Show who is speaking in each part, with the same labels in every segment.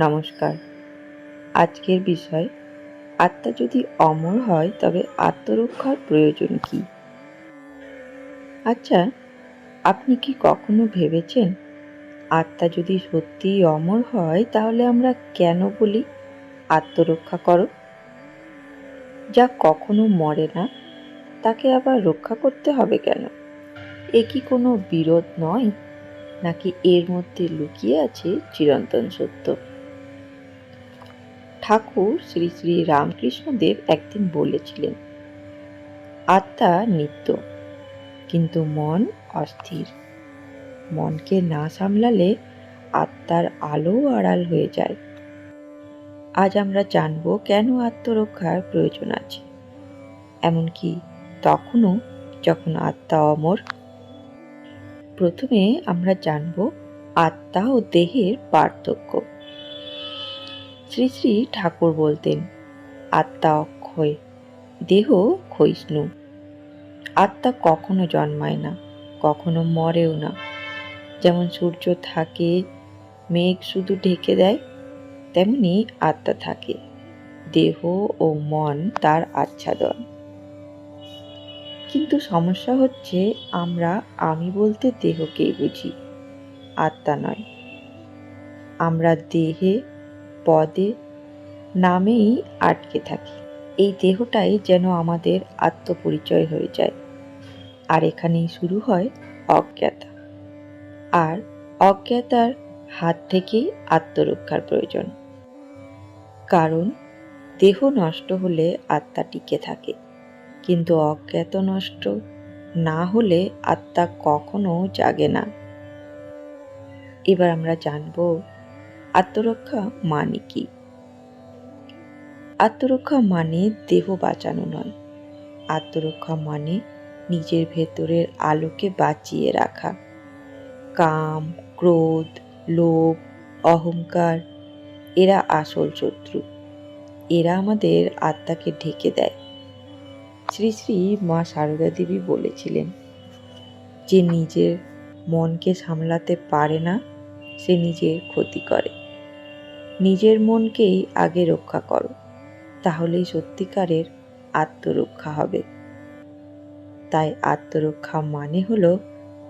Speaker 1: নমস্কার। আজকের বিষয়, আত্মা যদি অমর হয়, তবে আত্মরক্ষার প্রয়োজন কি? আচ্ছা আপনি কি কখনো ভেবেছেন, আত্মা যদি সত্যিই অমর হয়, তাহলে আমরা কেন বলি আত্মরক্ষা করো? যা কখনো মরে না, তাকে আবার রক্ষা করতে হবে কেন? এ কি কোনো বিরোধ নয়? নাকি এর মধ্যে লুকিয়ে আছে চিরন্তন সত্য? ঠাকুর শ্রী শ্রী রামকৃষ্ণদেব একদিন বলেছিলেন, আত্মা নিত্য, কিন্তু মন অস্থির। মনকে না সামলালে আত্মার আলো আড়াল হয়ে যায়। আজ আমরা জানব কেন আত্মরক্ষার প্রয়োজন আছে। এমনকি তখনও যখন আত্মা অমর, প্রথমে আমরা জানব আত্মা ও দেহের পার্থক্য। শ্রী শ্রী ঠাকুর বলতেন, আত্মা অক্ষয়, দেহ ক্ষয়িষ্ণু। আত্মা কখনো জন্মায় না, কখনো মরেও না। যেমন সূর্য থাকে, মেঘ শুধু ঢেকে দেয়, তেমনি আত্মা থাকে। দেহ ও মন তার আচ্ছাদন। কিন্তু সমস্যা হচ্ছে, আমরা, আমি বলতে দেহকেই বুঝি, আত্মা নয়। আমরা দেহে পদে নামেই আটকে থাকি। এই দেহটাই যেন আমাদের আত্মপরিচয় হয়ে যায়। আর এখানেই শুরু হয় অজ্ঞাতা। আর অজ্ঞাতার হাত থেকেই আত্মরক্ষার প্রয়োজন। কারণ দেহ নষ্ট হলে আত্মা টিকে থাকে। কিন্তু অজ্ঞাত নষ্ট না হলে আত্মা কখনো জাগে না। এবার আমরা জানব আত্মরক্ষা মানে কি? আত্মরক্ষা মানে দেহ বাঁচানো নয়। আত্মরক্ষা মানে নিজের ভেতরের আলোকে বাঁচিয়ে রাখা। কাম, ক্রোধ, লোভ, অহংকার, এরা আসল শত্রু। এরা আমাদের আত্মাকে ঢেকে দেয়। শ্রী শ্রী মা সারদা দেবী বলেছিলেন, যে নিজের মনকে সামলাতে পারে না, সে নিজের ক্ষতি করে। নিজের মনকেই আগে রক্ষা করো, তাহলেই সত্যিকারের আত্মরক্ষা হবে। তাই আত্মরক্ষা মানে হলো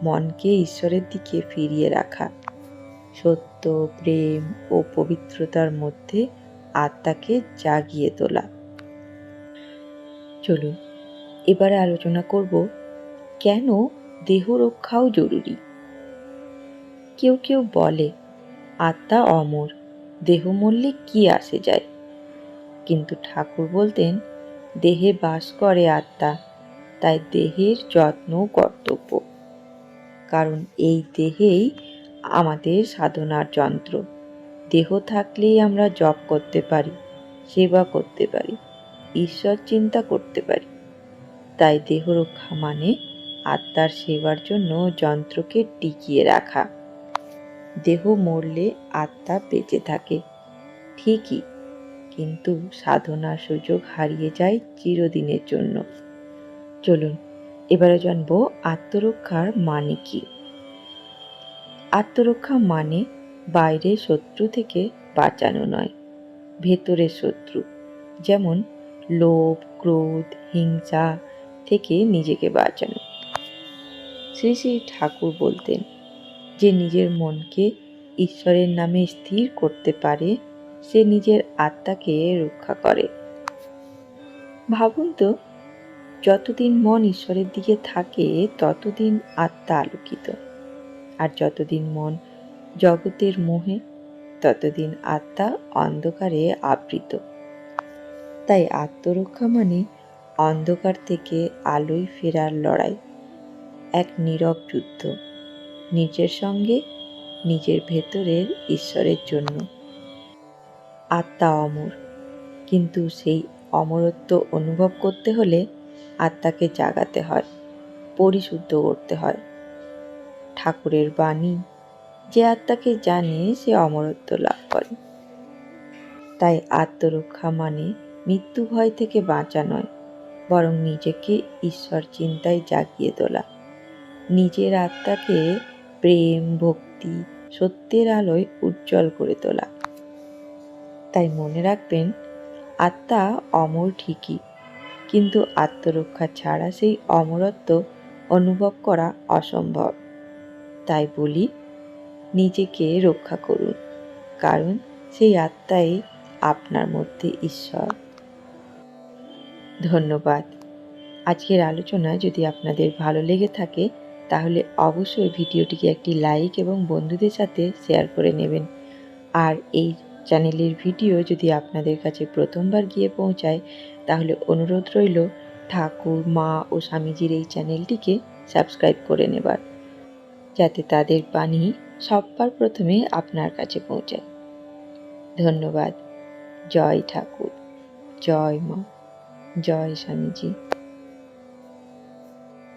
Speaker 1: মনকে ঈশ্বরের দিকে ফিরিয়ে রাখা। সত্য, প্রেম ও পবিত্রতার মধ্যে আত্মাকে জাগিয়ে তোলা। চলুন, এবারে আলোচনা করব, কেন দেহ রক্ষাও জরুরি? কেউ কেউ বলে, আত্মা অমর। দেহ মরলে কি আসে যায়? কিন্তু ঠাকুর বলতেন, দেহে বাস করে আত্মা, তাই দেহের যত্ন কর্তব্য। কারণ এই দেহেই আমাদের সাধনার যন্ত্র। দেহ থাকলেই আমরা জপ করতে পারি, সেবা করতে পারি, ঈশ্বর চিন্তা করতে পারি। তাই দেহ রক্ষা মানে আত্মার সেবার জন্য যন্ত্রকে টিকিয়ে রাখা। দেহ মরলে আত্মা বেঁচে থাকে। ঠিকই, কিন্তু সাধনার সুযোগ হারিয়ে যায় চিরদিনের জন্য। চলুন, এবারে জানব আত্মরক্ষার মানে কি? আত্মরক্ষা মানে বাইরে শত্রু থেকে বাঁচানো নয়, ভেতরের শত্রু। যেমন লোভ, ক্রোধ, হিংসা থেকে নিজেকে বাঁচানো। শ্রী শ্রী ঠাকুর বলতেন যে নিজের মনকে ঈশ্বরের নামে স্থির করতে পারে, সে নিজের আত্মাকে রক্ষা করে। ভাবুন তো, যতদিন মন ঈশ্বরের দিকে থাকে, ততদিন আত্মা আলোকিত। আর যতদিন মন জগতের মোহে, ততদিন আত্মা অন্ধকারে আবৃত। তাই আত্মরক্ষা মানে অন্ধকার থেকে আলোয় ফেরার লড়াই, এক নীরব যুদ্ধ। নিজের সঙ্গে, নিজের ভেতরের ঈশ্বরের জন্য। আত্মা অমর। কিন্তু সেই অমরত্ব অনুভব করতে হলে আত্মাকে জাগাতে হয়, পরিশুদ্ধ করতে হয়। ঠাকুরের বাণী, যে আত্মাকে জানে সে অমরত্ব লাভ করে। তাই আত্মরক্ষা মানে মৃত্যু ভয় থেকে বাঁচা নয়, বরং নিজেকে ঈশ্বর চিন্তায় জাগিয়ে তোলা। নিজের আত্মাকে প্রেম, ভক্তি সত্যের আলোয় উজ্জ্বল করে তোলা। তাই মনে রাখবেন, আত্মা অমর ঠিকই, কিন্তু আত্মরক্ষা ছাড়া সেই অমরত্ব অনুভব করা অসম্ভব। তাই বলি, নিজেকে রক্ষা করুন, কারণ সেই আত্মাই আপনার মধ্যে ঈশ্বর। ধন্যবাদ। আজকের আলোচনা যদি আপনাদের ভালো লেগে থাকে তাহলে অবশ্যই ভিডিওটিকে একটি লাইক এবং বন্ধুদের সাথে শেয়ার করে নেবেন। আর এই চ্যানেলের ভিডিও যদি আপনাদের কাছে প্রথমবার গিয়ে পৌঁছায়, তাহলে অনুরোধ রইল ঠাকুর, মা ও স্বামীজির এই চ্যানেলটিকে সাবস্ক্রাইব করে নেবার, যাতে তাদের বাণী সবার প্রথমে আপনার কাছে পৌঁছায়। ধন্যবাদ। জয় ঠাকুর। জয় মা। জয় স্বামীজি।